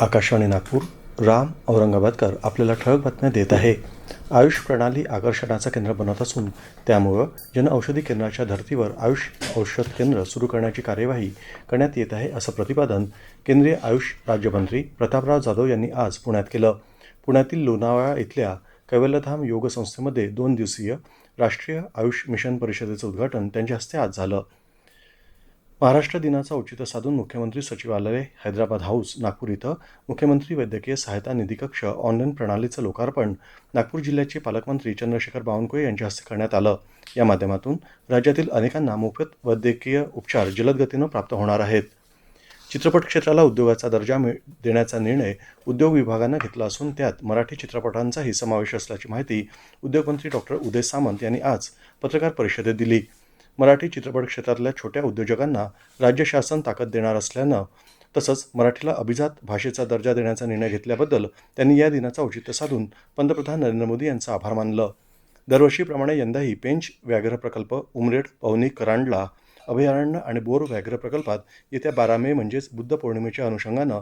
आकाशवाणी नागपूर राम औरंगाबादकर आपल्याला ठळक बातम्या देत आहे. आयुष प्रणाली आकर्षणाचं केंद्र बनत असून त्यामुळं जनऔषधी केंद्राच्या धर्तीवर आयुष औषध केंद्र सुरू करण्याची कार्यवाही करण्यात येत आहे असं प्रतिपादन केंद्रीय आयुष राज्यमंत्री प्रतापराव जाधव यांनी आज पुण्यात केलं. पुण्यातील लोणावळा इथल्या कैवल्यधाम योग संस्थेमध्ये दोन दिवसीय राष्ट्रीय आयुष मिशन परिषदेचं उद्घाटन त्यांच्या हस्ते आज झालं. महाराष्ट्र दिनाचं औचित्य साधून मुख्यमंत्री सचिवालय हैदराबाद हाऊस नागपूर इथं मुख्यमंत्री वैद्यकीय सहायता निधी कक्ष ऑनलाईन प्रणालीचं लोकार्पण नागपूर जिल्ह्याचे पालकमंत्री चंद्रशेखर बावनकुळे यांच्या हस्ते करण्यात आलं. या माध्यमातून राज्यातील अनेकांना मोफत वैद्यकीय उपचार जलद गतीनं प्राप्त होणार आहेत. चित्रपट क्षेत्राला उद्योगाचा दर्जा मिळ देण्याचा निर्णय उद्योग विभागानं घेतला असून त्यात मराठी चित्रपटांचाही समावेश असल्याची माहिती उद्योगमंत्री डॉक्टर उदय सामंत यांनी आज पत्रकार परिषदेत दिली. मराठी चित्रपट क्षेत्रातल्या छोट्या उद्योजकांना राज्य शासन ताकद देणार असल्यानं तसंच मराठीला अभिजात भाषेचा दर्जा देण्याचा निर्णय घेतल्याबद्दल त्यांनी या दिनाचं औचित्य साधून पंतप्रधान नरेंद्र मोदी यांचं आभार मानलं. दरवर्षीप्रमाणे यंदाही पेंच व्याघ्र प्रकल्प उमरेड पवनी करांडला अभयारण्य आणि बोर व्याघ्र प्रकल्पात येत्या बारा मे म्हणजेच बुद्ध पौर्णिमेच्या अनुषंगानं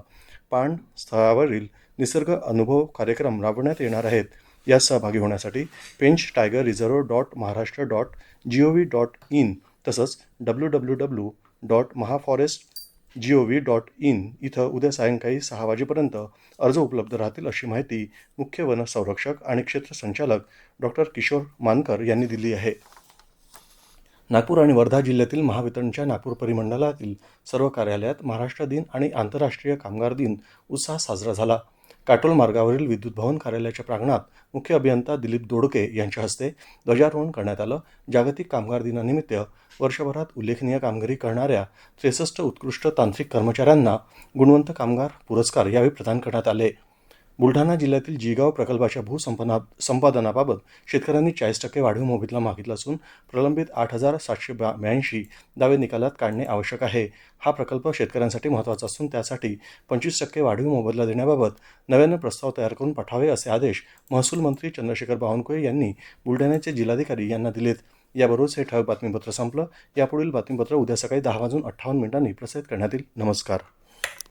पाण स्थळावरील निसर्ग अनुभव कार्यक्रम राबवण्यात येणार आहेत. यात सहभागी होण्यासाठी Pench tiger reserve dot Maharashtra dot G O V dot in तसंच W W W dot Mahaforest G O V dot in इथं उद्या सायंकाळी सहा वाजेपर्यंत अर्ज उपलब्ध राहतील अशी माहिती मुख्य वन संरक्षक आणि क्षेत्र संचालक डॉक्टर किशोर मानकर यांनी दिली आहे. नागपूर आणि वर्धा जिल्ह्यातील महावितरणच्या नागपूर परिमंडळातील सर्व कार्यालयात महाराष्ट्र दिन आणि आंतरराष्ट्रीय कामगार दिन उत्साहात साजरा झाला. काटोल मार्गावरील विद्युत भवन कार्यालयाच्या प्रांगणात मुख्य अभियंता दिलीप दोडके यांच्या हस्ते ध्वजारोहण करण्यात आलं. जागतिक कामगार दिनानिमित्त वर्षभरात उल्लेखनीय कामगिरी करणाऱ्या त्रेसष्ट उत्कृष्ट तांत्रिक कर्मचाऱ्यांना गुणवंत कामगार पुरस्कार यावेळी प्रदान करण्यात आले. बुलढाणा जिल्ह्यातील जिगाव प्रकल्पाच्या भूसंपना संपादनाबाबत शेतकऱ्यांनी चाळीस टक्के वाढीव मोबदला मागितला असून प्रलंबित आठ हजार सातशे ब्या ब्याऐंशी दावे निकालात काढणे आवश्यक आहे. हा प्रकल्प शेतकऱ्यांसाठी महत्त्वाचा असून त्यासाठी पंचवीस टक्के वाढीव मोबदला देण्याबाबत नव्यानं प्रस्ताव तयार करून पाठवावे असे आदेश महसूल मंत्री चंद्रशेखर बावनकुळे यांनी बुलढाण्याचे जिल्हाधिकारी यांना दिलेत. याबरोबरच हे ठळक बातमीपत्र संपलं. यापुढील बातमीपत्र उद्या सकाळी दहा वाजून अठ्ठावन्न मिनिटांनी प्रसारित करण्यात येईल. नमस्कार.